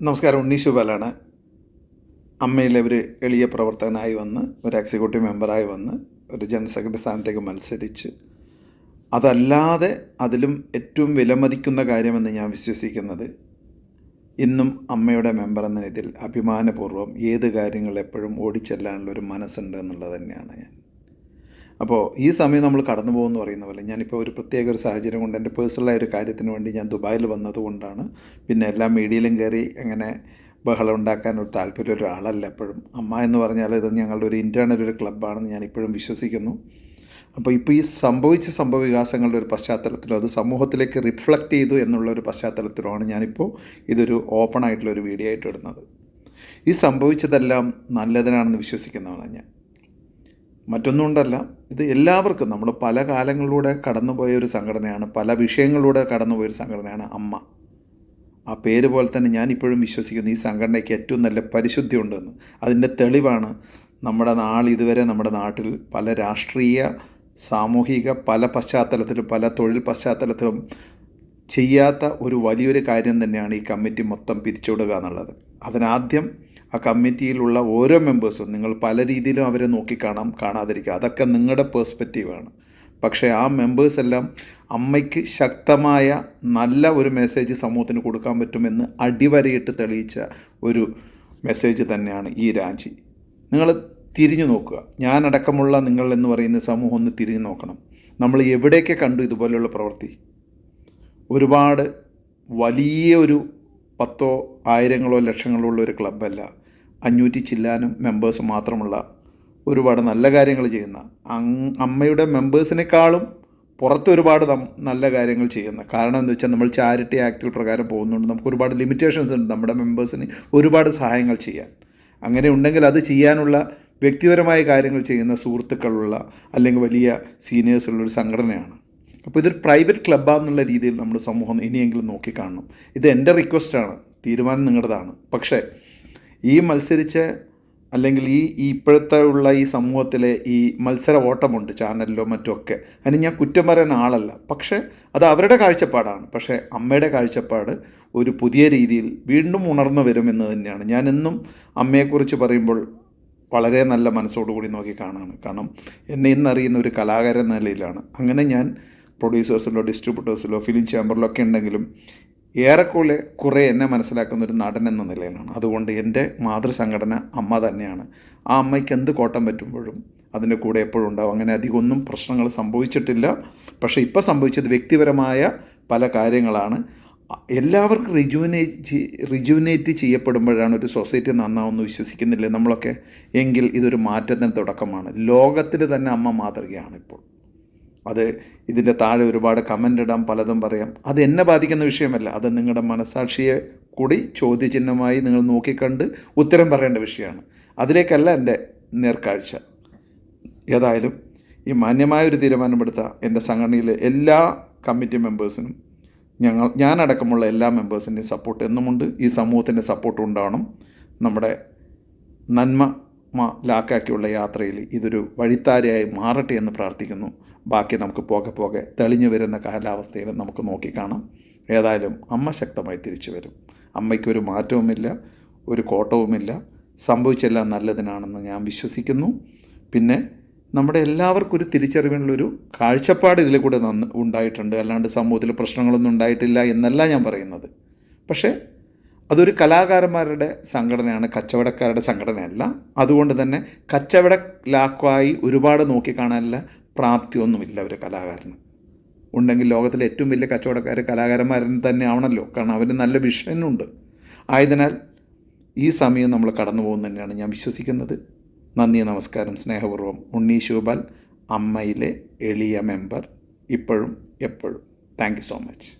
നമസ്കാരം ഉണ്ണി ശുബാലാണ്. അമ്മയിലെ ഒരു എളിയ പ്രവർത്തകനായി വന്ന് ഒരു എക്സിക്യൂട്ടീവ് മെമ്പറായി വന്ന് ഒരു ജനറൽ സെക്രട്ടറി സ്ഥാനത്തേക്ക് മത്സരിച്ച്. അതല്ലാതെ അതിലും ഏറ്റവും വിലമതിക്കുന്ന കാര്യമെന്ന് ഞാൻ വിശ്വസിക്കുന്നത് ഇന്നും അമ്മയുടെ മെമ്പർ എന്ന ഇതിൽ അഭിമാനപൂർവം ഏത് കാര്യങ്ങൾ എപ്പോഴും ഓടിച്ചെല്ലാനുള്ള ഒരു മനസ്സുണ്ട് എന്നുള്ളത് തന്നെയാണ് ഞാൻ. അപ്പോൾ ഈ സമയം നമ്മൾ കടന്നു പോകുമെന്ന് പറയുന്ന പോലെ ഞാനിപ്പോൾ ഒരു പ്രത്യേക ഒരു സാഹചര്യം കൊണ്ട് എന്റെ പേഴ്സണലായ ഒരു കാര്യത്തിന് വേണ്ടി ഞാൻ ദുബായിൽ വന്നതുകൊണ്ടാണ് പിന്നെ എല്ലാ മീഡിയയിലും കയറി അങ്ങനെ ബഹളം ഉണ്ടാക്കാൻ ഒരു താല്പര്യം ഒരാളല്ല എപ്പോഴും. അമ്മ എന്ന് പറഞ്ഞാൽ ഇത് ഞങ്ങളുടെ ഒരു ഇന്റേർണൽ ഒരു ക്ലബ്ബാണെന്ന് ഞാൻ ഇപ്പോഴും വിശ്വസിക്കുന്നു. അപ്പോൾ ഇപ്പോൾ ഈ സംഭവിച്ച സംഭവ വികാസങ്ങളുടെ ഒരു പശ്ചാത്തലത്തിലോ അത് സമൂഹത്തിലേക്ക് റിഫ്ലക്റ്റ് ചെയ്തു എന്നുള്ള ഒരു പശ്ചാത്തലത്തിലോ പശ്ചാത്തലത്തിലുമാണ് ഞാനിപ്പോൾ ഇതൊരു ഓപ്പൺ ആയിട്ടുള്ള ഒരു വീഡിയോ ആയിട്ട് ഇടുന്നത്. ഈ സംഭവിച്ചതെല്ലാം നല്ലതിനാണെന്ന് വിശ്വസിക്കുന്നതാണ് ഞാൻ. മറ്റൊന്നും കൊണ്ടല്ല ഇത് എല്ലാവർക്കും നമ്മൾ പല കാലങ്ങളിലൂടെ കടന്നുപോയ ഒരു സംഘടനയാണ് പല വിഷയങ്ങളിലൂടെ കടന്നുപോയ ഒരു സംഘടനയാണ് അമ്മ. ആ പേര് പോലെ തന്നെ ഞാൻ ഇപ്പോഴും വിശ്വസിക്കുന്നു ഈ സംഘടനയ്ക്ക് ഏറ്റവും നല്ല പരിശുദ്ധി ഉണ്ടെന്ന്. അതിന്റെ തെളിവാണ് നമ്മുടെ നാൾ ഇതുവരെ നമ്മുടെ നാട്ടിൽ പല രാഷ്ട്രീയ സാമൂഹിക പല പശ്ചാത്തലത്തിലും പല തൊഴിൽ പശ്ചാത്തലത്തിലും ചെയ്യാത്ത ഒരു വലിയൊരു കാര്യം തന്നെയാണ് ഈ കമ്മിറ്റി മൊത്തം പിരിച്ചുവിടുക എന്നുള്ളത്. അതിനാദ്യം ആ കമ്മിറ്റിയിലുള്ള ഓരോ മെമ്പേഴ്സും നിങ്ങൾ പല രീതിയിലും അവരെ നോക്കിക്കാണാം കാണാതിരിക്കുക. അതൊക്കെ നിങ്ങളുടെ പേഴ്സ്പെക്റ്റീവാണ് പക്ഷേ ആ മെമ്പേഴ്സ് എല്ലാം അമ്മയ്ക്ക് ശക്തമായ നല്ല ഒരു മെസ്സേജ് സമൂഹത്തിന് കൊടുക്കാൻ പറ്റുമെന്ന് അടിവരയിട്ട് തെളിയിച്ച ഒരു മെസ്സേജ് തന്നെയാണ് ഈ രാജി. നിങ്ങൾ തിരിഞ്ഞു നോക്കുക. ഞാനടക്കമുള്ള നിങ്ങൾ എന്ന് പറയുന്ന സമൂഹം ഒന്ന് തിരിഞ്ഞു നോക്കണം. നമ്മൾ എവിടെയൊക്കെ കണ്ടു ഇതുപോലെയുള്ള പ്രവൃത്തി? ഒരുപാട് വലിയ ഒരു പത്തോ ആയിരങ്ങളോ ലക്ഷങ്ങളോ ഉള്ള ഒരു ക്ലബ്ബല്ല. അഞ്ഞൂറ്റി ചില്ലാനും മെമ്പേഴ്സ് മാത്രമുള്ള ഒരുപാട് നല്ല കാര്യങ്ങൾ ചെയ്യുന്ന. അമ്മയുടെ മെമ്പേഴ്സിനേക്കാളും പുറത്ത് ഒരുപാട് നല്ല കാര്യങ്ങൾ ചെയ്യുന്ന. കാരണം എന്ന് വെച്ചാൽ നമ്മൾ ചാരിറ്റി ആക്ടിൽ പ്രകാരം പോകുന്നുണ്ട്. നമുക്ക് ഒരുപാട് ലിമിറ്റേഷൻസ് ഉണ്ട് നമ്മുടെ മെമ്പേഴ്സിന് ഒരുപാട് സഹായങ്ങൾ ചെയ്യാൻ. അങ്ങനെ ഉണ്ടെങ്കിൽ അത് ചെയ്യാനുള്ള വ്യക്തിപരമായ കാര്യങ്ങൾ ചെയ്യുന്ന സുഹൃത്തുക്കളുള്ള അല്ലെങ്കിൽ വലിയ സീനിയേഴ്സുള്ള ഒരു സംഘടനയാണ്. അപ്പോൾ ഇതൊരു പ്രൈവറ്റ് ക്ലബ്ബാന്നുള്ള രീതിയിൽ നമ്മുടെ സമൂഹം ഇനിയെങ്കിലും നോക്കിക്കാണണം. ഇത് എന്റെ റിക്വസ്റ്റാണ്. തീരുമാനം നിങ്ങളുടേതാണ്. പക്ഷേ ഈ മത്സരിച്ച അല്ലെങ്കിൽ ഈ ഇപ്പോഴത്തെ ഉള്ള ഈ സമൂഹത്തിലെ ഈ മത്സര ഓട്ടമുണ്ട് ചാനലിലോ മറ്റോ ഒക്കെ അതിന് ഞാൻ കുറ്റം പറയുന്ന ആളല്ല. പക്ഷേ അത് അവരുടെ കാഴ്ചപ്പാടാണ്. പക്ഷേ അമ്മയുടെ കാഴ്ചപ്പാട് ഒരു പുതിയ രീതിയിൽ വീണ്ടും ഉണർന്നു വരുമെന്ന് തന്നെയാണ്. ഞാനെന്നും അമ്മയെക്കുറിച്ച് പറയുമ്പോൾ വളരെ നല്ല മനസ്സോടുകൂടി നോക്കി കാണാണ്. കാരണം എന്നെ ഇന്നറിയുന്ന ഒരു കലാകാരൻ നിലയിലാണ്. അങ്ങനെ ഞാൻ പ്രൊഡ്യൂസേഴ്സിലോ ഡിസ്ട്രിബ്യൂട്ടേഴ്സിലോ ഫിലിം ചേമ്പറിലോ ഒക്കെ ഉണ്ടെങ്കിലും ഏറെക്കുറെ കുറേ എന്നെ മനസ്സിലാക്കുന്ന ഒരു നടൻ എന്ന നിലയിലാണ്. അതുകൊണ്ട് എന്റെ മാതൃസംഘടന അമ്മ തന്നെയാണ്. ആ അമ്മയ്ക്ക് എന്ത് കോട്ടം പറ്റുമ്പോഴും അതിന്റെ കൂടെ എപ്പോഴും ഉണ്ടാവും. അങ്ങനെ അധികം ഒന്നും പ്രശ്നങ്ങൾ സംഭവിച്ചിട്ടില്ല. പക്ഷേ ഇപ്പോൾ സംഭവിച്ചത് വ്യക്തിപരമായ പല കാര്യങ്ങളാണ്. എല്ലാവർക്കും റിജുവിനേറ്റ് റിജുവിനേറ്റ് ചെയ്യപ്പെടുമ്പോഴാണ് ഒരു സൊസൈറ്റി നന്നാവുമെന്ന് വിശ്വസിക്കുന്നില്ലേ നമ്മളൊക്കെ? എങ്കിൽ ഇതൊരു മാറ്റത്തിന് തുടക്കമാണ്. ലോകത്തിൽ തന്നെ അമ്മ മാതൃകയാണ് ഇപ്പോൾ. അത് ഇതിന്റെ താഴെ ഒരുപാട് കമന്റ് ഇടാം പലതും പറയാം. അത് എന്നെ ബാധിക്കുന്ന വിഷയമല്ല. അത് നിങ്ങളുടെ മനസാക്ഷിയെ കൂടി ചോദ്യചിഹ്നമായി നിങ്ങൾ നോക്കിക്കണ്ട് ഉത്തരം പറയേണ്ട വിഷയമാണ്. അതിലേക്കല്ല എന്റെ നേർക്കാഴ്ച. ഏതായാലും ഈ മാന്യമായ ഒരു തീരുമാനമെടുത്ത എന്റെ സംഘടനയിലെ എല്ലാ കമ്മിറ്റി മെമ്പേഴ്സിനും ഞങ്ങൾ ഞാനടക്കമുള്ള എല്ലാ മെമ്പേഴ്സിന്റെയും സപ്പോർട്ട് എന്നുമുണ്ട്. ഈ സമൂഹത്തിന്റെ സപ്പോർട്ട് ഉണ്ടാവണം നമ്മുടെ നന്മ ലാക്കാക്കിയുള്ള യാത്രയിൽ ഇതൊരു വഴിത്താരയായി മാറട്ടെ എന്ന് പ്രാർത്ഥിക്കുന്നു. ബാക്കി നമുക്ക് പോകെ പോകെ തെളിഞ്ഞു വരുന്ന കാലാവസ്ഥയിൽ നമുക്ക് നോക്കിക്കാണാം. ഏതായാലും അമ്മ ശക്തമായി തിരിച്ചു വരും. അമ്മയ്ക്കൊരു മാറ്റവുമില്ല ഒരു കോട്ടവുമില്ല. സംഭവിച്ചെല്ലാം നല്ലതിനാണെന്ന് ഞാൻ വിശ്വസിക്കുന്നു. പിന്നെ നമ്മുടെ എല്ലാവർക്കും ഒരു തിരിച്ചറിവിനുള്ളൊരു കാഴ്ചപ്പാട് ഇതിൽ കൂടെ നന്ന് ഉണ്ടായിട്ടുണ്ട്. അല്ലാണ്ട് സമൂഹത്തിൽ പ്രശ്നങ്ങളൊന്നും ഉണ്ടായിട്ടില്ല എന്നല്ല ഞാൻ പറയുന്നത്. പക്ഷേ അതൊരു കലാകാരന്മാരുടെ സംഘടനയാണ് കച്ചവടക്കാരുടെ സംഘടനയല്ല. അതുകൊണ്ട് തന്നെ കച്ചവട ലാക്കായി ഒരുപാട് നോക്കിക്കാണാനുള്ള പ്രാപ്തിയൊന്നുമില്ല ഒരു കലാകാരന്. ഉണ്ടെങ്കിൽ ലോകത്തിലെ ഏറ്റവും വലിയ കച്ചവടക്കാർ കലാകാരന്മാരൻ തന്നെ ആവണമല്ലോ കാരണം അവന് നല്ല വിഷനുണ്ട് ആയതിനാൽ ഈ സമയം നമ്മൾ കടന്നു പോകുന്നു തന്നെയാണ് ഞാൻ വിശ്വസിക്കുന്നത്. നന്ദി നമസ്കാരം സ്നേഹപൂർവം. ഉണ്ണി ശിവപാൽ അമ്മയിലെ എളിയ മെമ്പർ ഇപ്പോഴും എപ്പോഴും. Thank you so much